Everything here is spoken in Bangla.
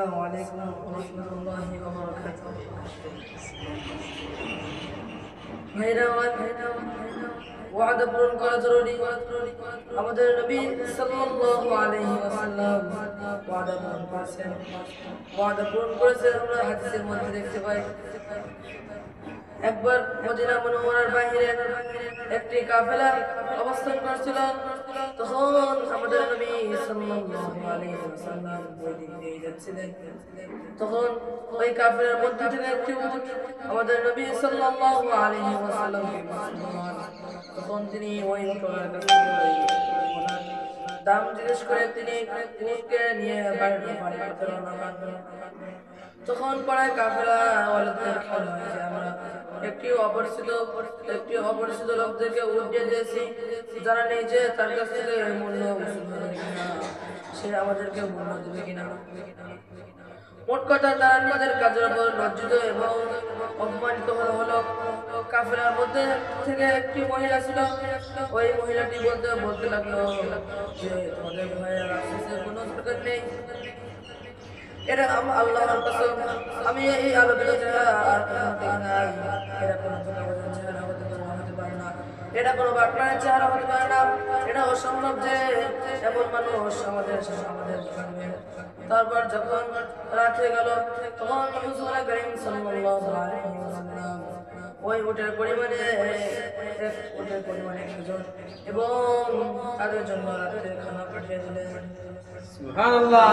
রাহমাতুল্লাহি ওয়া ভাইরা, ওয়াদা পূরণ করা জরুরি। আমাদের নবী সাল্লাল্লাহু আলাইহি ওয়াসাল্লাম ওয়াদা পূরণ করেছেন। ওয়াদা পূরণ করেছেন আমরা হাদিসের মধ্যে দেখতে পাই। একবার মদিনা মনোমরার বাহিরে একটি কাফেলা অবস্থান করছিল। তখন আমাদের নবী সাল্লাল্লাহু আলাইহি ওয়াসাল্লাম ওই দিক দিয়ে যাচ্ছিলেন। তখন ওই কাফেলার মধ্যে থেকে একটি আমাদের নবী সাল্লাল্লাহু আলাইহি ওয়াসাল্লাম তখন তিনি ওই দাম জিজ্ঞেস করে তিনি উটকে নিয়ে হন। তখন পড়ায় কাফেলা একটি অপরিচিত একটি অপরিচিত লোকদেরকে উঠিয়ে দিয়েছি। যারা যে তার কাছ থেকে মূল্য সে আমাদেরকে মূল্য দেবে কিনা? মোট কথা, তারা নিজেদের কাজের উপর লজ্জিত এবং অপমানিত হলো হলো কাফেলার মধ্যে থেকে একটি মহিলা ছিল। ওই মহিলাটি বলতে বলতে লাগল যে, তোমাদের ভয়ের আফসোসের কোনো দরকার নেই। এটা আল্লাহর কসম। আমি এই আলোকিত এটা কোনো বাটনারের চেহারা হতে পারে না। এটা অসম্ভব যে এমন মানুষ আমাদের আমাদের তারপর যখন রাত হয়ে গেল, তখন হুজুর করিম সাল্লাল্লাহু আলাইহি ওয়াসাল্লাম ওই উটের পরিমাণে উটের পরিমাণে খেজুর এবং তাদের জন্য রাত্রে খানা পাঠিয়ে দিলেন। সুবহানাল্লাহ!